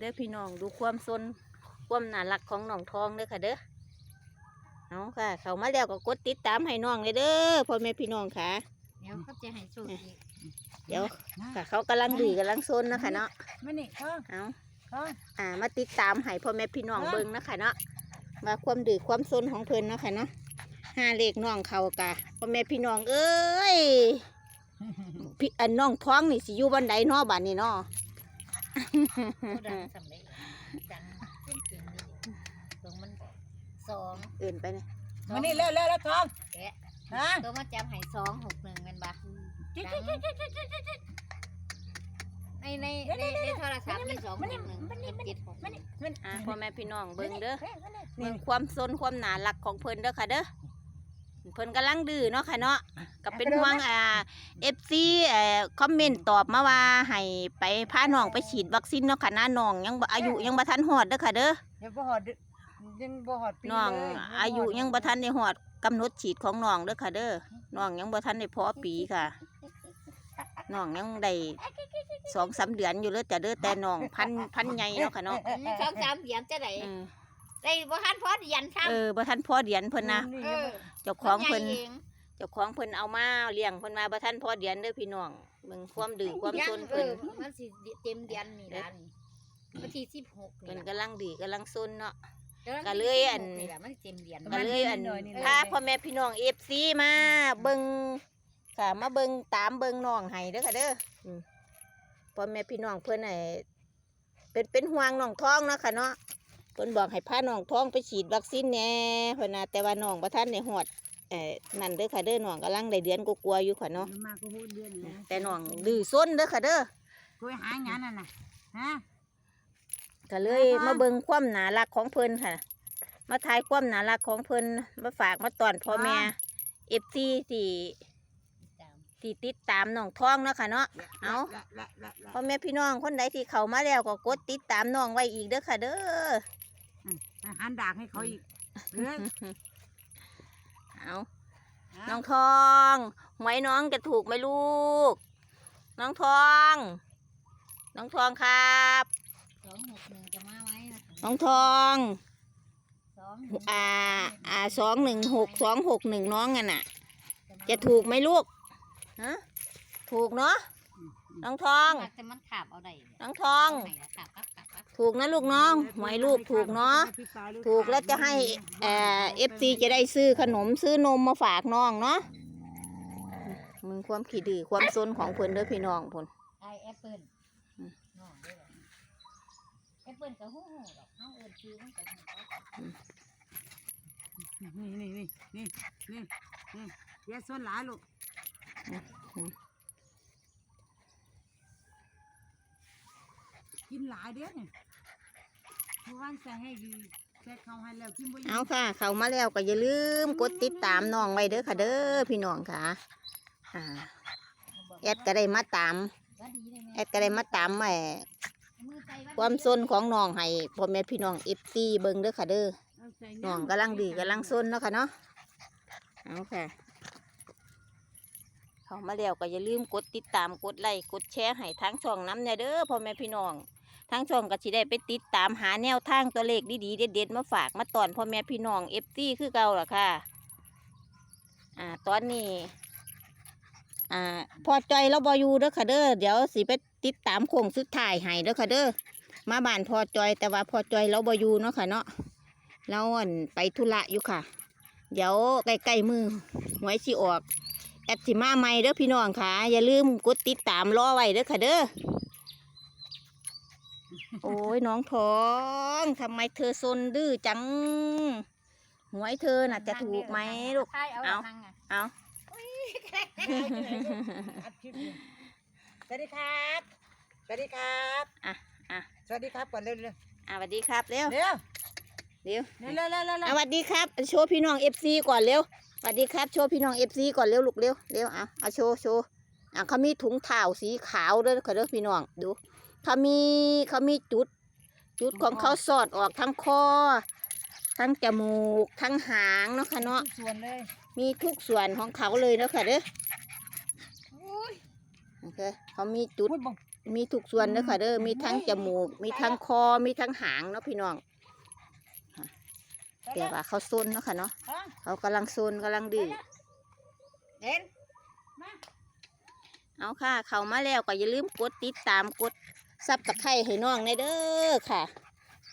เด้อพี่น้องดูความซนความน่ารักของน้องทองเด้อค่ะเด้อเอาค่ะ เขามาแล้วก็กดติดตามให้น้องเลยเด้อพ่อแม่พี่น้องค่ะ เดี๋ยวเขาจะให้สูตรอีกเดี๋ยวค่ะ เขากำลังดื้อกำลังซนเนาะคะเนาะมานี่ท้องเอาท้องอ่า มาติดตามให้พ่อแม่พี่น้องเบิ่งเนาะคะเนาะว่าความดื้อความซนของเพิ่นเนาะค่ะเนาะห้าเลขน้องเขากะพ่อแม่พี่น้องเอ้ยพี่อันน้องท้องนี่สิอยู่บันไดเนาะบัดนี้เนาะเขาดังสำเร็จดังเก่งๆนี่ตรงมันสองเอื่นไปเนี่ยมานี่เร็วเร็วแล้วท้องแกะฮะตัวมาจำให้สองหกหนึ่งเป็นบ่ดังในในในในโทรศัพท์มีสองหกหนึ่งเป็นเจ็ดหกอ่าพ่อแม่พี่น้องเบิ่งเด้อนี่เบิ่งความซนความหนาหลักของเพิ่นเด้อค่ะเด้อ เพิ่นกำลังดื้อเนาะค่ะเนาะก็เป็นห่วงอ่า FC เอ่อคอมเมนต์ตอบมาว่าให้ไปพาน้องไปฉีดวัคซีนเนาะค่ะนะน้องยังบ่อายุยังบ่ทันฮอดเด้อค่ะเด้อเดี๋ยวบ่หอดยังบ่หอดปีน้องเลยอายุยังบ่ทันได้ฮอดกำหนดฉีดของน้องเด้อค่ะเด้อน้องยังบ่ทันได้พอปีค่ะน้องยังได้สองสามเดือนอยู่เลยแต่เด้อแต่น้องพันพันใหญ่เนาะค่ะเนาะสองสามเหรียญจะได้อืม ได้บ่ทันพอเหรียญซ้เออบ่ทันพอเดือนเพิ่นนะำเออเจ้าของเพิ่นใหญ่งเจ้าของเพิ่นเอามาเลี้ยงเพิ่นมาบ่ทันพอเดือนเด้อพี่น้องเบิ่งความดื้อความยังซนเอเพิ่นอมันสิเต็มเดือนนี่ล่ะนี่วันที่สิบหกเพิ่นกำลังดื้อกำลังซนเนาะดี๋ววันก็ที่เลยอัน16นี่ล่ะมันเต็มเดือนก็เลยอันหน่อยนี่พาพ่อแม่พี่น้อง FC มาเบิ่งค่ะมาเบิ่งตามเบิ่งน้องให้เด้อค่ะเด้ออืมพ่อแม่พี่น้องเพิ่นให้เป็นเป็นห่วงน้องท้องเนาะค่ะเนาะ เพิ่นบอกให้พาน้องท้องไปฉีดวัคซีนแหน่เพิ่นน่ะแต่ว่าน้องบ่ทันได้ฮอดเอ่อนั่นเด้อค่ะเด้อน้องกำลังได้เดือนกว่าๆอยู่ค่ะเนาะมาก็ฮู้เดือนนะแต่น้องดื้อซนเด้อค่ะเด้อคุยหางานน่ะน่ะฮะก็เลยอ่าฮะมาเบิ่งความน่ารักของเพิ่นค่ะ มาถ่ายความน่ารักของเพิ่นมาฝากมาตอนพ่อแม่เอฟซีที่ตามที่ติดตามน้องท้องเนาะค่ะเนาะเอาละละละละพ่อแม่พี่น้องคนใดที่เข้ามาแล้วก็กดติดตามน้องไว้อีกเด้อค่ะเด้ออา หารดากให้เขาอีกเฮ้ยเอาน้องทองหวยน้องจะถูกไหมลูก น้องทอง น้องทองครับสองหกหนึ่งจะมาไว้นะน้องทองสองอ่าอ่าสองหนึ่งหกสองหกหนึ่งน้องกันน่ะ จะถูกไหมลูกฮะถูกเนาะ น้องทอง มักแต่มันขาบเอาได้น้องทองเอาไหนล่ะขาบขาบขาบขาบถูกนะลูกน้องหวยลูกถูกเนาะ ถูกแล้วจะให้เอ่อฟซีจะได้ซื้อขนมซื้อนมมาฝากน้องเนาะมึงความขี้ดื้อความซนของเพิ่นเด้อพี่น้องพุ่น ไอแอปเปิ้ลอืม น้องเด้อแอปเปิ้ลก็ฮู้ฮู้ดอกเฮาเอิ้นชื่อมันก็ฮู้นี่นี่นี่นี่นี่นี่อย่าส่วนหลายลูก กินหลายเด้อเนี่ยเมื่อวานใส่ให้ดีใส่ข้าให้แล้วกินบ่เอาค่ะ เข้ามาแล้วก็อย่าลืมกดติดตามน้องไว้เด้อค่ะเด้อพี่น้องค่ะอ่าแอดก็ได้มาตามเลยแอดก็ได้มาตามแหม่ความซนของน้องให้พ่อแม่พี่น้องเอฟซีเบิ่งเด้อค่ะเด้อน้องกำลังดื้อกำลังซนเนาะค่ะเนาะเอาค่ะเข้ามาแล้วก็อย่าลืมกดติดตามกดไลค์กดแชร์ให้ทั้งช่องน้ำเนี่ยเด้อพ่อแม่พี่น้อง ทั้งช่องก็สิได้ไปติดตามหาแนวทางตัวเลขดีๆเด็ดๆมาฝากมาตอนพ่อแม่พี่น้องเอฟซีคือเก่าล่ะค่ะ อ่า ตอนนี้อ่าพอใจเราบอยู่เด้อค่ะเด้อเดี๋ยวสิไปติดตามโค้งสุดท้ายให้เด้อค่ะเด้อมาบ้านพอจอยแต่ว่าพอจอยเราบอยู่เนาะค่ะเนาะเราอั่นไปธุระอยู่ค่ะ เดี๋ยวใกล้ๆมือหวยสิออกแอดสิมาใหม่เด้อพี่น้องค่ะ อย่าลืมกดติดตามรอไว้เด้อค่ะเด้อ โอ้ยน้องทองทำไมเธอซนดื้อจัง หวยเธอน่ะจะถูกไหมลูก ใช่เอาเอาทางอะเอาอัดคลิปอยู่สวัสดีครับ สวัสดีครับ อะอะสวัสดีครับก่อนเร็วเร็วอะสวัสดีครับเร็วเร็วเร็วเร็วเร็วเร็วเร็วอะสวัสดีครับ โชว์พี่น้องเอฟซีก่อนเร็วสวัสดีครับโชว์พี่น้องเอฟซีก่อนเร็วลูกเร็วเร็วอะเอาโชว์โชว์อะเขามีถุงเท้าสีขาวเด้อค่ะเด้อพี่น้องดู เขามีเขามีจุด จุดของเขาสอดออกทั้งคอ ทั้งจมูก ทั้งหางเนาะค่ะเนาะทุกส่วนเลยมีทุกส่วนของเขาเลยเนาะค่ะเด้อโอ้ยอโอเคเขามีจุด พูดบอกมีทุกส่วนเด้อค่ะเด้อ มีทั้งจมูก มีทั้งคอ มีทั้งหางเนาะพี่น้องแต่ว่าเขาซนเนาะค่ะเนาะฮะเขากำลังซนกำลังดื้อ เด่นมาเอาค่ะ เข้ามาแล้วก็อย่าลืมกดติดตามกด ซับตะไคร้ให้น้องในเด้อค่ะ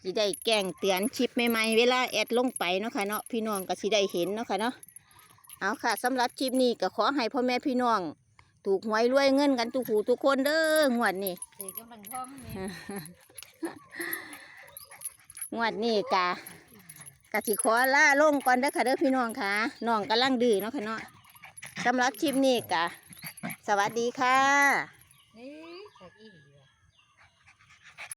สิได้แจ้งเตือนคลิปใหม่ๆเวลาแอดลงไปเนาะค่ะเนาะพี่น้องก็สิได้เห็นเนาะค่ะเนาะเอาค่ะสำหรับคลิปนี้ก็ขอให้พ่อแม่พี่น้อง ถูกหวยรวยเงินกันทุกหูทุกคนเด้องวดนี้งท้องนี่งวดนี้กะกะสิขอล่าลงก่อนเด้อค่ะเด้อพี่น้องค่ะน้องกำลังดื้อเนาะค่ะเนาะสำหรับคลิปนี้กะสวัสดีค่ะ